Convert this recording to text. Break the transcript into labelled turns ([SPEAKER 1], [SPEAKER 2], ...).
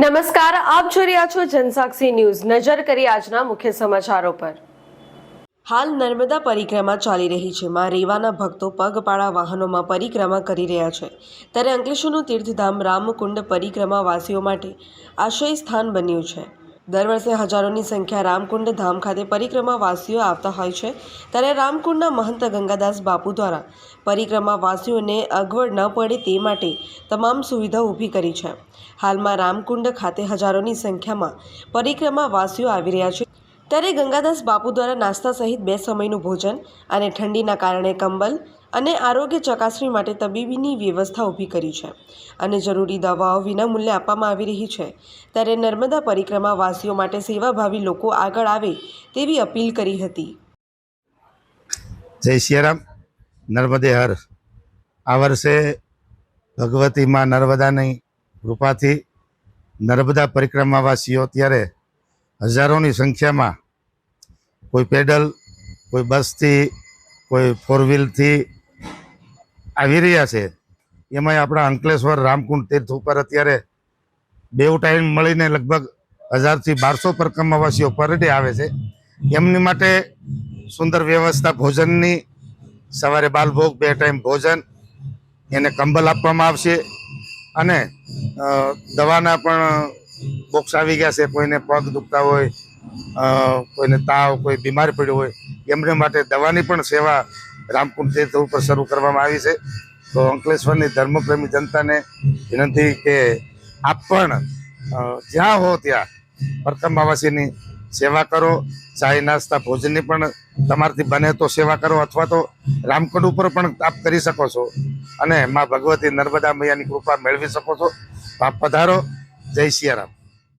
[SPEAKER 1] નમસ્કાર, આપ જોઈ રહ્યા છો જનસાક્ષી ન્યૂઝ. નજર કરી આજના મુખ્ય સમાચારો પર. હાલ નર્મદા પરિક્રમા ચાલી રહી છે. માં રેવાના ભક્તો પગપાળા વાહનોમાં પરિક્રમા કરી રહ્યા છે. ત્યારે અંકલેશ્વરનું તીર્થધામ રામકુંડ પરિક્રમાવાસીઓ માટે આશ્રય સ્થાન બન્યું છે. દર વર્ષે હજારોની સંખ્યા રામકુંડ ધામ ખાતે પરિક્રમાવાસીઓ આવતા હોય છે. ત્યારે રામકુંડના મહંત ગંગાદાસ બાપુ દ્વારા પરિક્રમાવાસીઓને અગવડ ન પડે તે માટે તમામ સુવિધા ઊભી કરી છે. હાલમાં રામકુંડ ખાતે હજારોની સંખ્યામાં પરિક્રમાવાસીઓ આવી રહ્યા છે. ત્યારે ગંગાદાસ બાપુ દ્વારા નાસ્તા સહિત બે સમયનું ભોજન અને ઠંડીના કારણે કંબલ અને આરોગ્ય ચકાસણી માટે તબીબીની વ્યવસ્થા ઊભી કરી છે અને જરૂરી દવાઓ વિનામૂલ્યે આપવામાં આવી રહી છે. ત્યારે નર્મદા પરિક્રમા વાસીઓ માટે સેવાભાવી લોકો આગળ આવે તેવી અપીલ કરી હતી.
[SPEAKER 2] જય સિયારામ. નર્મદે હર. આ વર્ષે ભગવતી માં નર્મદાની કૃપાથી નર્મદા પરિક્રમાવાસીઓ ત્યારે હજારોની સંખ્યામાં કોઈ પેડલ, કોઈ બસથી, કોઈ ફોર વ્હીલથી આવી રહ્યા છે. એમાંય આપણા અંકલેશ્વર રામકુંડ તીર્થ ઉપર અત્યારે બેવ ટાઈમ મળીને લગભગ હજારથી બારસો પરકમવાસીઓ પર ડે આવે છે. એમની માટે સુંદર વ્યવસ્થા ભોજનની. સવારે બાલભોગ, બે ટાઈમ ભોજન, એને કંબલ આપવામાં આવશે. અને દવાના પણ બોક્સ આવી ગયા છે, કોઈને પગ દુખતા હોય કોઈને તાવ, કોઈ બીમાર પડ્યો હોય, એમને માટે દવાની પણ સેવા રામકુંડ તીર્થ ઉપર શરૂ કરવામાં આવી છે. તો અંકલેશ્વરની ધર્મપ્રેમી જનતાને વિનંતી કે આપ પણ જ્યાં હો ત્યાં પ્રથમ આવાસીની સેવા કરો, ચાય નાસ્તા ભોજનની પણ તમારથી બને તો સેવા કરો, અથવા તો રામકુંડ ઉપર પણ આપ કરી શકો છો અને માં ભગવતી નર્મદા મૈયાની કૃપા મેળવી શકો છો. આપ પધારો. જય સિયારામ.